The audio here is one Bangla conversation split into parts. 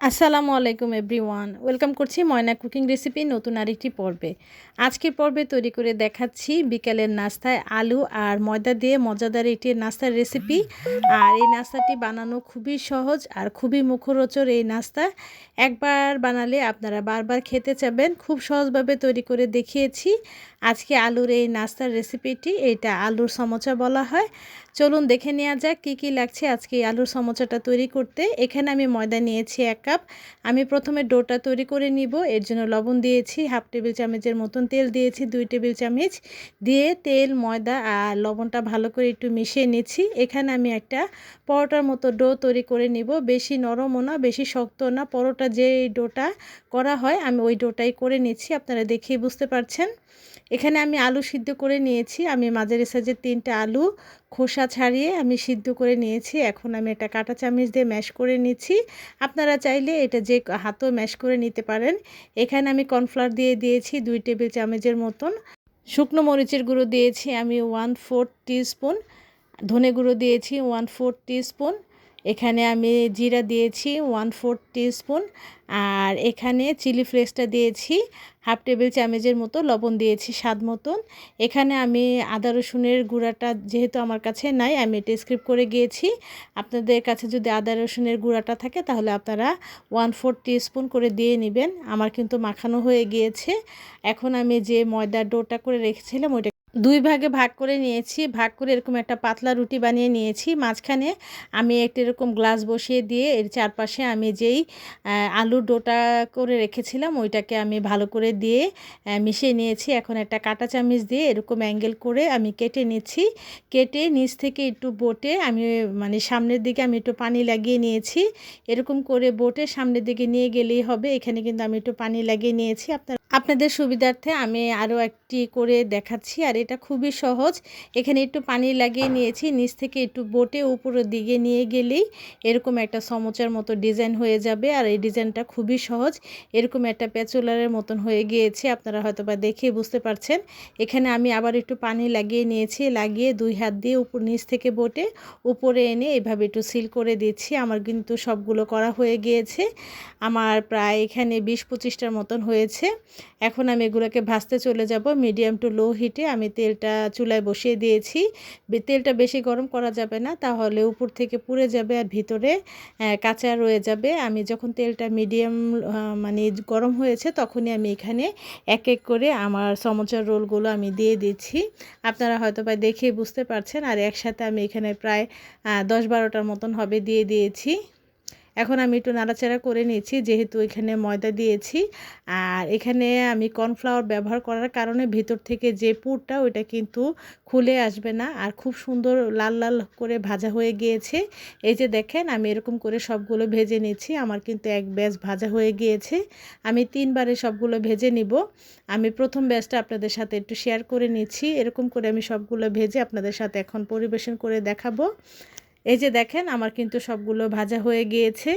আসসালামু আলাইকুম এভরিওয়ান। ওয়েলকাম করছি ময়না কুকিং রেসিপি নতুন আরেকটি পর্বে। আজকের পর্বে তৈরি করে দেখাচ্ছি বিকালের নাস্তায় আলু আর ময়দা দিয়ে মজাদার একটি নাস্তার রেসিপি। আর এই নাস্তাটি বানানো খুবই সহজ আর খুবই মুখরোচর এই নাস্তা। একবার বানালে আপনারা বারবার খেতে চাবেন। খুব সহজভাবে তৈরি করে দেখিয়েছি। আজকে আলুর এই নাস্তার রেসিপিটি এটা আলুর সমোচা বলা হয়। চলুন দেখে নেওয়া যাক কী কী লাগছে আজকে আলুর সমোচাটা তৈরি করতে। এখানে আমি ময়দা নিয়েছি এক কাপ। আমি প্রথমে ডোটা তৈরি করে নিব। এর জন্য লবণ দিয়েছি, হাফ টেবিল চামচের মতন তেল দিয়েছি, দুই টেবিল চামচ। দিয়ে তেল, ময়দা আর লবণটা ভালো করে একটু মিশিয়ে নিচ্ছি। এখানে আমি একটা পরোটার মতো ডো তৈরি করে নিব। বেশি নরমও না, বেশি শক্ত না। পরোটা যে ডোটা করা হয়, আমি ওই ডোটাই করে নিচ্ছি। আপনারা দেখেই বুঝতে পারছেন। এখানে আমি আলু সিদ্ধ করে নিয়েছি। আমি মাঝারি সাইজের তিনটা আলু খোসা ছাড়িয়ে আমি সিদ্ধ করে নিয়েছি। এখন আমি এটা কাঁটা চামচ দিয়ে ম্যাশ করে নিচ্ছি। আপনারা চাইলে এটা যে হাতও ম্যাশ করে নিতে পারেন। এখানে আমি কর্নফ্লাওয়ার দিয়ে দিয়েছি দুই টেবিল চামচের মতন। শুকনো মরিচের গুঁড়ো দিয়েছি আমি ওয়ান ফোর স্পুন। ধনে গুঁড়ো দিয়েছি ওয়ান ফোর স্পুন। এখানে আমি জিরা দিয়েছি ওয়ান ফোর স্পুন আর এখানে চিলি ফ্লেক্সটা দিয়েছি হাফ টেবিল চামচের মতো, লবণ দিয়েছি স্বাদ মতন। এখানে আমি আদা রসুনের গুঁড়াটা যেহেতু আমার কাছে নাই, আমি এটা স্ক্রিপ করে গিয়েছি। আপনাদের কাছে যদি আদা রসুনের গুঁড়াটা থাকে তাহলে আপনারা ওয়ান ফোর স্পুন করে দিয়ে নেবেন। আমার কিন্তু মাখানো হয়ে গিয়েছে। এখন আমি যে ময়দার ডোটা করে রেখেছিলাম ওইটা দুই ভাগে ভাগ করে নিয়েছি। ভাগ করে এরকম একটা পাতলা রুটি বানিয়ে নিয়েছি। মাঝখানে আমি একটা এরকম গ্লাস বসিয়ে দিয়ে এর চারপাশে আমি যেই আলুর ডোটা করে রেখেছিলাম, ওইটাকে আমি ভালো করে দিয়ে মিশিয়ে নিয়েছি। এখন একটা কাটা চামিচ দিয়ে এরকম অ্যাঙ্গেল করে আমি কেটে নিচ্ছি। কেটে নিচ থেকে একটু বোটে আমি মানে সামনের দিকে আমি একটু পানি লাগিয়ে নিয়েছি। এরকম করে বোটে সামনের দিকে নিয়ে গেলেই হবে। এখানে কিন্তু আমি একটু পানি লাগিয়ে নিয়েছি। আপনার আপনাদের সুবিধার্থে আমি আরও একটি করে দেখাচ্ছি, আর এটা খুবই সহজ। এখানে একটু পানি লাগিয়ে নিয়েছি, নিচ থেকে একটু বোটে উপরের দিকে নিয়ে গেলেই এরকম একটা সমোচার মতো ডিজাইন হয়ে যাবে, আর এই ডিজাইনটা খুবই সহজ। এরকম একটা প্যাচুলারের মতন হয়ে গিয়েছে, আপনারা হয়তো বা দেখে বুঝতে পারছেন। এখানে আমি আবার একটু পানি লাগিয়ে নিয়েছি, লাগিয়ে দুই হাত দিয়ে উপর, নিচ থেকে বোটে উপরে এনে এভাবে একটু সিল করে দিচ্ছি। আমার কিন্তু সবগুলো করা হয়ে গিয়েছে। আমার প্রায় এখানে বিশ পঁচিশটার মতন হয়েছে। এখন আমি এগুলোকে ভাজতে চলে যাব মিডিয়াম টু লো হিটে। আমি তেলটা চুলায় বসিয়ে দিয়েছি। তেলটা বেশি গরম করা যাবে না, তাহলে উপর থেকে পুড়ে যাবে আর ভিতরে কাঁচা রয়ে যাবে। আমি যখন তেলটা মিডিয়াম মানে গরম হয়েছে তখনই আমি এখানে এক এক করে আমার সমোচার রোলগুলো আমি দিয়ে দিচ্ছি। আপনারা হয়তো বা দেখে বুঝতে পারছেন, আর একসাথে আমি এখানে প্রায় দশ বারোটার মতন হবে দিয়ে দিয়েছি। এখন আমি একটু নাড়াচাড়া করে নিয়েছি, যেহেতু এখানে ময়দা দিয়েছি। আর এখানে আমি কর্নফ্লাওয়ার ব্যবহার করার কারণে ভিতর থেকে যে পুরটা, ওইটা কিন্তু খুলে আসবে না। আর খুব সুন্দর লাল লাল করে ভাজা হয়ে গিয়েছে। এই যে দেখেন, আমি এরকম করে সবগুলো ভেজে নিচ্ছি আমার কিন্তু এক ব্যাচ ভাজা হয়ে গিয়েছে। আমি তিনবারে সবগুলো ভেজে নিব। আমি প্রথম ব্যাচটা আপনাদের সাথে একটু শেয়ার করে নিচ্ছি। এরকম করে আমি সবগুলো ভেজে আপনাদের সাথে এখন পরিবেশন করে দেখাবো। এই যে দেখেন, আমার কিন্তু সবগুলো ভাজা হয়ে গিয়েছে।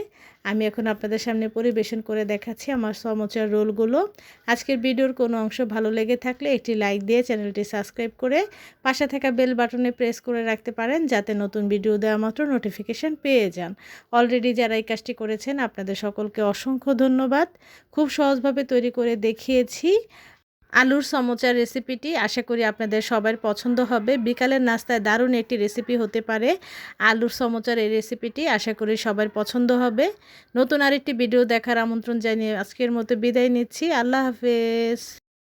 আমি এখন আপনাদের সামনে পরিবেশন করে দেখাচ্ছি আমার সমচার রোলগুলো। আজকের ভিডিওর কোনো অংশ ভালো লেগে থাকলে একটি লাইক দিয়ে চ্যানেলটি সাবস্ক্রাইব করে পাশে থাকা বেল বাটনে প্রেস করে রাখতে পারেন, যাতে নতুন ভিডিও দেওয়া মাত্র নোটিফিকেশান পেয়ে যান। অলরেডি যারা এই কাজটি করেছেন, আপনাদের সকলকে অসংখ্য ধন্যবাদ। খুব সহজভাবে তৈরি করে দেখিয়েছি। আলুর সমোচার রেসিপিটি আশা করি আপনাদের সবার পছন্দ হবে। বিকালের নাস্তায় দারুণ একটি রেসিপি হতে পারে। আলুর সমোচার এই রেসিপিটি আশা করি সবার পছন্দ হবে। নতুন আরেকটি ভিডিও দেখার আমন্ত্রণ জানিয়ে আজকের মতো বিদায় নিচ্ছি। আল্লাহ হাফেজ।